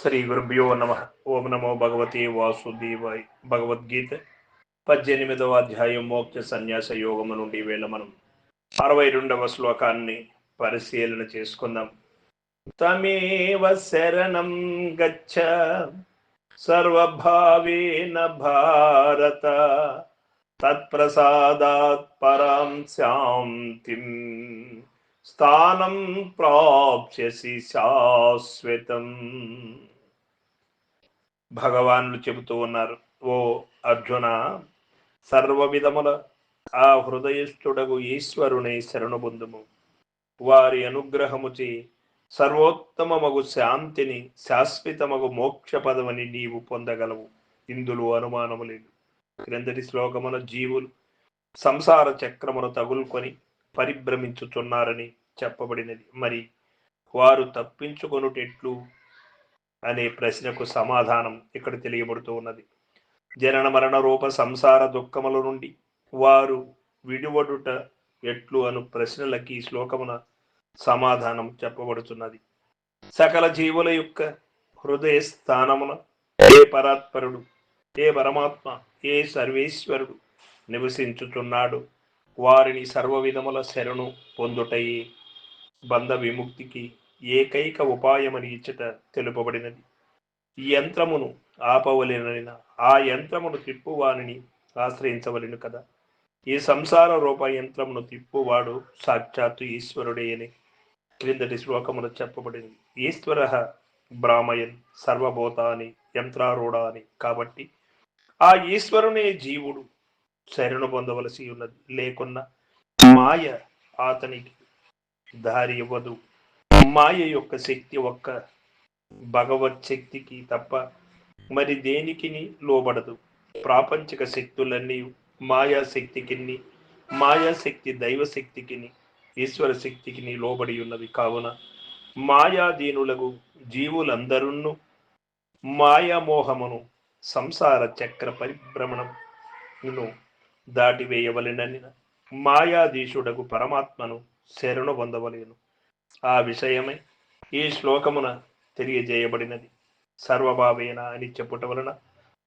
శ్రీ గురుభ్యో నమ. ఓం నమో భగవతి వాసుదేవాయ్ భగవద్గీత పద్దెనిమిదవ అధ్యాయం మోక్ష సన్యాస యోగము నుండి వేళ మనం అరవై రెండవ శ్లోకాన్ని పరిశీలన చేసుకుందాం. తమేవ శరణం గచ్చ సర్వభావేన భారత తత్ప్రసాదాత్ పరాం శాంతిం స్థానం ప్రాప్స్యసి శాశ్వతం. భగవానులు చెబుతూ ఉన్నారు ఓ అర్జున సర్వ విధముల ఆ హృదయస్థుడగు ఈశ్వరుని శరణు పొందుము వారి అనుగ్రహముచే సర్వోత్తమమగు శాంతిని శాశ్వతమగు మోక్ష పదవని నీవు పొందగలవు. ఇందులో అనుమానము లేదు. క్రిందటి శ్లోకమున జీవులు సంసార చక్రమును తగులుకొని పరిభ్రమించుచున్నారని చెప్పబడినది. మరి వారు తప్పించుకొనుటెట్లు అనే ప్రశ్నకు సమాధానం ఇక్కడ తెలియబడుతూ ఉన్నది. జనన మరణ రూప సంసార దుఃఖముల నుండి వారు విడివడుట ఎట్లు అను ప్రశ్నలకి ఈ శ్లోకమున సమాధానం చెప్పబడుతున్నది సకల జీవుల యొక్క హృదయ స్థానమున ఏ పరాత్పరుడు ఏ పరమాత్మ ఏ సర్వేశ్వరుడు నివసించుచున్నాడు వారిని సర్వ విధముల శరణు పొందుటయే బంధ విముక్తికి ఏకైక ఉపాయమని ఇచ్చట తెలుపబడినది. ఈ యంత్రమును ఆపవలెనైన ఆ యంత్రమును తిప్పువానిని ఆశ్రయించవలెను కదా. ఈ సంసార రూప యంత్రమును తిప్పువాడు సాక్షాత్తు ఈశ్వరుడే అని క్రిందటి శ్లోకమును చెప్పబడింది ఈశ్వర బ్రాహ్మయన్ సర్వభూతాని యంత్రారూఢ అని కాబట్టి ఆ ఈశ్వరునే జీవుడు శరణు పొందవలసి ఉన్నది. లేకున్నా మాయ అతనికి దారి ఇవ్వదు. మాయ యొక్క శక్తి ఒక్క భగవత్ శక్తికి తప్ప మరి దేనికి లోబడదు? ప్రాపంచిక శక్తులన్నీ మాయా శక్తికి మాయా శక్తి దైవ ఈశ్వర శక్తికి లోబడి ఉన్నవి కావున మాయాదీనులకు జీవులందరూ మాయామోహమును సంసార చక్ర పరిభ్రమణను దాటివేయవలెనని మాయాధీశుడకు పరమాత్మను శరణు పొందవలేను. ఆ విషయమై ఈ శ్లోకమున తెలియజేయబడినది. సర్వభావేన అని చెప్పుట వలన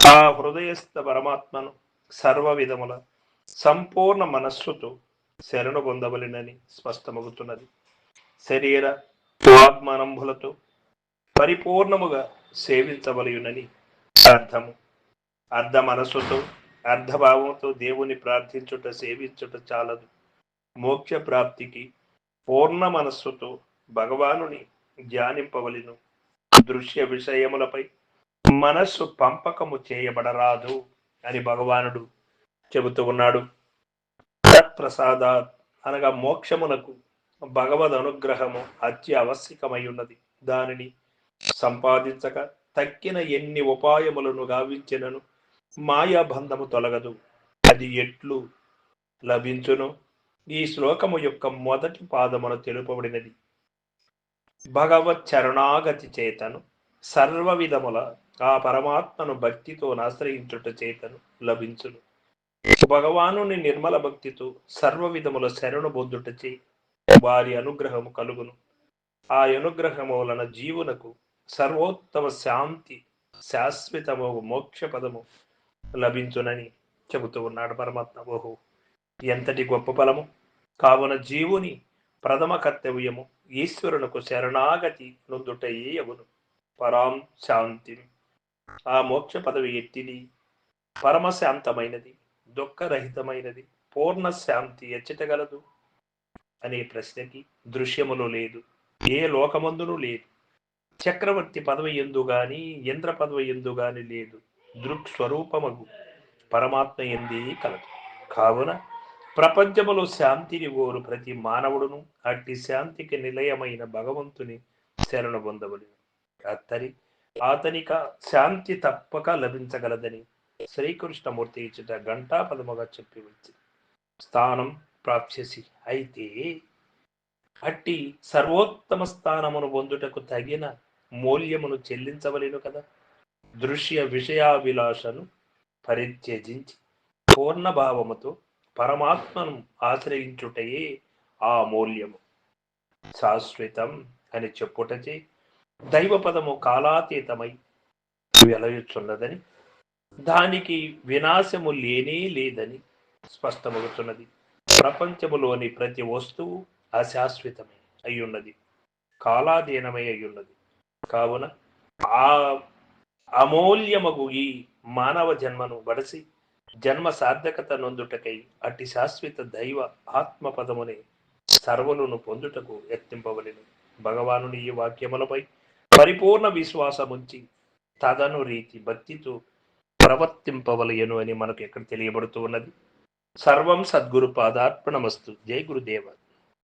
ఆ హృదయస్థ పరమాత్మను సర్వ విధముల సంపూర్ణ మనస్సుతో శరణు పొందవలెనని స్పష్టమవుతున్నది శరీర ఆత్మానంభులతో పరిపూర్ణముగా సేవించవలయునని అర్థము. అర్ధ మనస్సుతో అర్ధభావంతో దేవుని ప్రార్థించుట సేవించుట చాలదు. మోక్ష ప్రాప్తికి పూర్ణ మనస్సుతో భగవానుని ధ్యానింపవలను. దృశ్య విషయములపై మనస్సు పంపకము చేయబడరాదు అని భగవానుడు చెబుతూ ఉన్నాడు. ప్రసాద అనగా మోక్షమునకు భగవద్ అనుగ్రహము అత్యవశ్యకమై ఉన్నది దానిని సంపాదించక తక్కిన ఎన్ని ఉపాయములను గావించినను మాయాబంధము తొలగదు. అది ఎట్లు లభించును? ఈ శ్లోకము యొక్క మొదటి పాదమును తెలుపబడినది. భగవత్ చరణాగతి చేతను సర్వ విధముల ఆ పరమాత్మను భక్తితో ఆశ్రయించుట చేతను లభించును. భగవానుని నిర్మల భక్తితో సర్వ విధముల శరణు బొద్దుట చే వారి అనుగ్రహము కలుగును. ఆ అనుగ్రహము వలన జీవునకు సర్వోత్తమ శాంతి శాశ్వతము మోక్ష పదము లభించునని చెబుతూ ఉన్నాడు పరమాత్మ. ఓహో! ఎంతటి గొప్ప ఫలము? కావున జీవుని ప్రథమ కర్తవ్యము ఈశ్వరునకు శరణాగతి నొందుటయే అగును పరాం శాంతి. ఆ మోక్ష పదవి ఎట్టిది? పరమశాంతమైనది దుఃఖరహితమైనది పూర్ణ శాంతి ఎచ్చటగలదు? అనే ప్రశ్నకి దృశ్యములు లేదు ఏ లోకమందునూ లేదు. చక్రవర్తి పదవి ఎందు గాని ఇంద్ర పదవి ఎందు గాని లేదు. దృక్ స్వరూపమగు పరమాత్మ ఎందే కలదు. కావున ప్రపంచములో శాంతిని ఓరు ప్రతి మానవుడును అట్టి శాంతికి నిలయమైన భగవంతుని శరణు పొందబడి అత్తరి అతనిక శాంతి తప్పక లభించగలదని శ్రీకృష్ణమూర్తి ఇచ్చట గంటా పదముగా చెప్పి వచ్చి స్థానం ప్రాప్స్యసి. అయితే అట్టి సర్వోత్తమ స్థానమును పొందుటకు తగిన మూల్యమును చెల్లించవలేను కదా. దృశ్య విషయాభిలాషను పరిత్యజించి పూర్ణ భావముతో పరమాత్మను ఆశ్రయించుటయే ఆ మూల్యము. శాశ్వతం అని చెప్పుటచే దైవ పదము కాలాతీతమై వెలయుచున్నదని దానికి వినాశము లేనే లేదని స్పష్టమవుతున్నది ప్రపంచములోని ప్రతి వస్తువు అశాశ్వతమే అయ్యున్నది కాలాధీనమై అయ్యున్నది. కావున ఆ అమూల్యమగు ఈ మానవ జన్మను బడసి జన్మ సార్థకత నొందుటకై అట్టి శాశ్వత దైవ ఆత్మ పదముని సర్వలను పొందుటకు యత్నింపవలను. భగవానుని ఈ వాక్యములపై పరిపూర్ణ విశ్వాసముంచి తదను రీతి భక్తితో ప్రవర్తింపవలయను అని మనకు ఎక్కడ తెలియబడుతూ ఉన్నది. సర్వం సద్గురు పాదార్పణమస్తు. జై గురుదేవ.